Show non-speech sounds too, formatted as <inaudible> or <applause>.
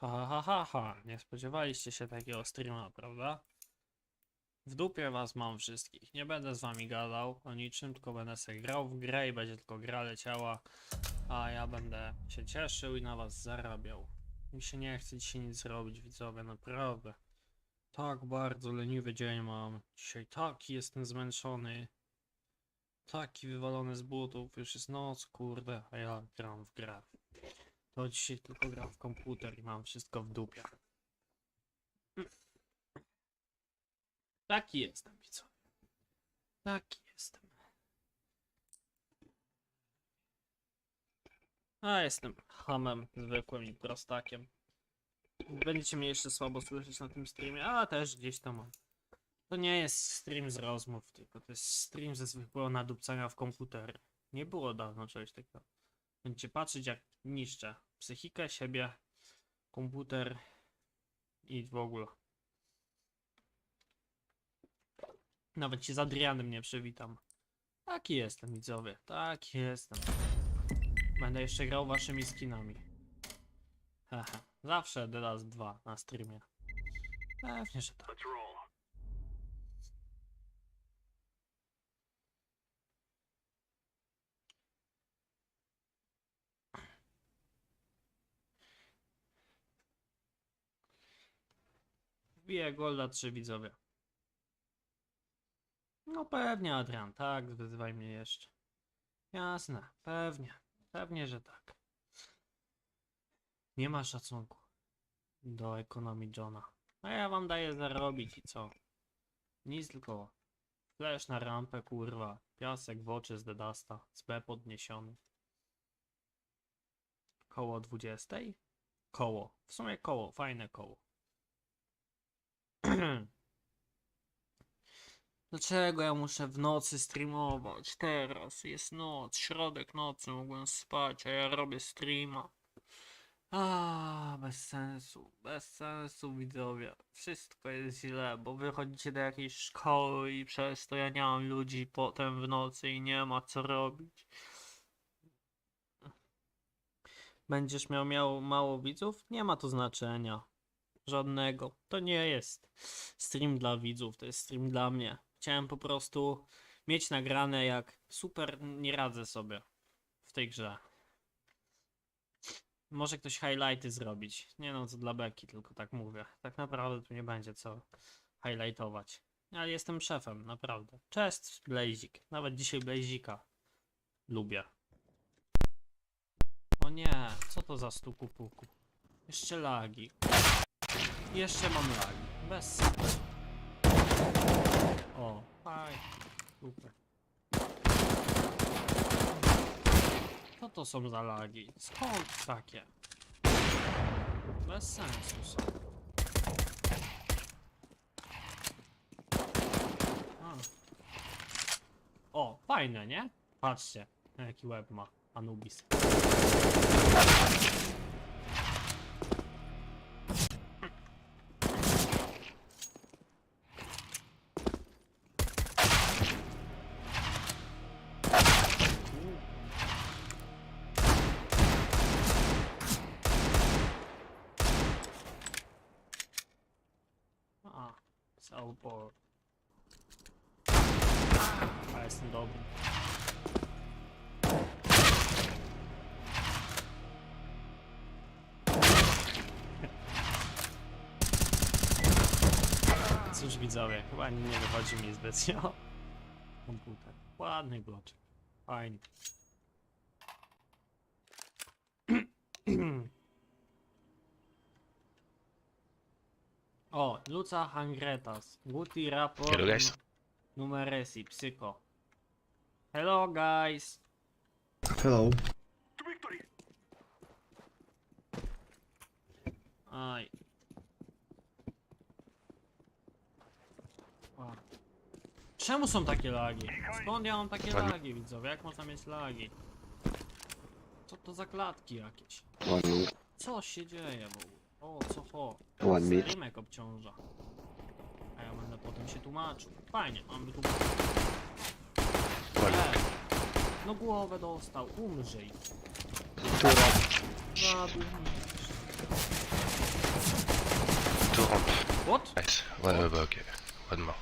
Ha, ha, ha, ha. Nie spodziewaliście się takiego streama, prawda? W dupie was mam wszystkich. Nie będę z wami gadał o niczym, tylko będę sobie grał w grę i będzie tylko gra leciała, a ja będę się cieszył i na was zarabiał. Mi się nie chce dzisiaj nic robić, widzowie, naprawdę. Tak bardzo leniwy dzień mam. Dzisiaj taki jestem zmęczony. Taki wywalony z butów. Już jest noc, kurde, a ja gram w grę. To dzisiaj tylko gram w komputer i mam wszystko w dupie. Taki jestem, widzowie. Taki jestem. A jestem hamem zwykłym i prostakiem. Będziecie mnie jeszcze słabo słyszeć na tym streamie, a też gdzieś tam mam. To nie jest stream z rozmów, tylko to jest stream ze zwykłego nadupcania w komputery. Nie było dawno czegoś takiego. Będziecie patrzeć jak niszczę psychikę, siebie, komputer i w ogóle. Nawet się z Adrianem nie przywitam. Taki jestem, widzowie. Taki jestem. Będę jeszcze grał waszymi skinami. Haha. Zawsze The Last 2 na streamie. Pewnie, że tak. Wbiję golda 3 widzowie. No pewnie Adrian, tak, wyzywaj mnie jeszcze. Jasne, pewnie, pewnie, że tak. Nie ma szacunku do ekonomii Johna. A ja wam daję zarobić i co? Nic tylko flash na rampę, kurwa, piasek w oczy z Dedasta, z B podniesiony. Koło 20? Koło, w sumie koło, fajne koło. <clears throat> Dlaczego ja muszę w nocy streamować? Teraz jest noc, środek nocy, mogłem spać, a ja robię streama. A, bez sensu, bez sensu widzowie. Wszystko jest źle, bo wychodzicie do jakiejś szkoły i przez to ja nie mam ludzi potem w nocy i nie ma co robić. Będziesz miał, miał mało widzów? Nie ma to znaczenia. Żadnego. To nie jest stream dla widzów, to jest stream dla mnie. Chciałem po prostu mieć nagrane jak super nie radzę sobie w tej grze. Może ktoś highlighty zrobić. Nie no, co dla beki, tylko tak mówię. Tak naprawdę tu nie będzie co highlightować. Ale jestem szefem, naprawdę. Cześć, Blazik. Nawet dzisiaj Blazika lubię. O nie, co to za stuku puku? Jeszcze lagi. Jeszcze mam lagi. Bez sensu. O, fajnie. Super. Co to są za lagi? Skąd takie? Bez sensu są. A. O, fajne, nie? Patrzcie, jaki łeb ma Anubis. Salbor. A, jestem dobry. Cóż widzowie, chyba nie wychodzi mi zbytnio. Komputer. Ładny bloczek. Fajnie. <clears throat> O, Luca Hangretas. Guti raport. Hello, guys. Numeresi, psycho. Hello guys. Hello. Aj. O. Czemu są takie lagi? Skąd ja mam takie lagi, widzowie? Jak można mieć lagi? Co to za klatki jakieś? Co się dzieje w ogóle? O, co ho? One mid. Rymek obciąża. A ja będę potem się tłumaczył. Fajnie, mamy tu... Ładnie. Ej, No głowę dostał, umrzyj. Która? Zabił mnie. rampe. What? Nice. One above, okay. One more.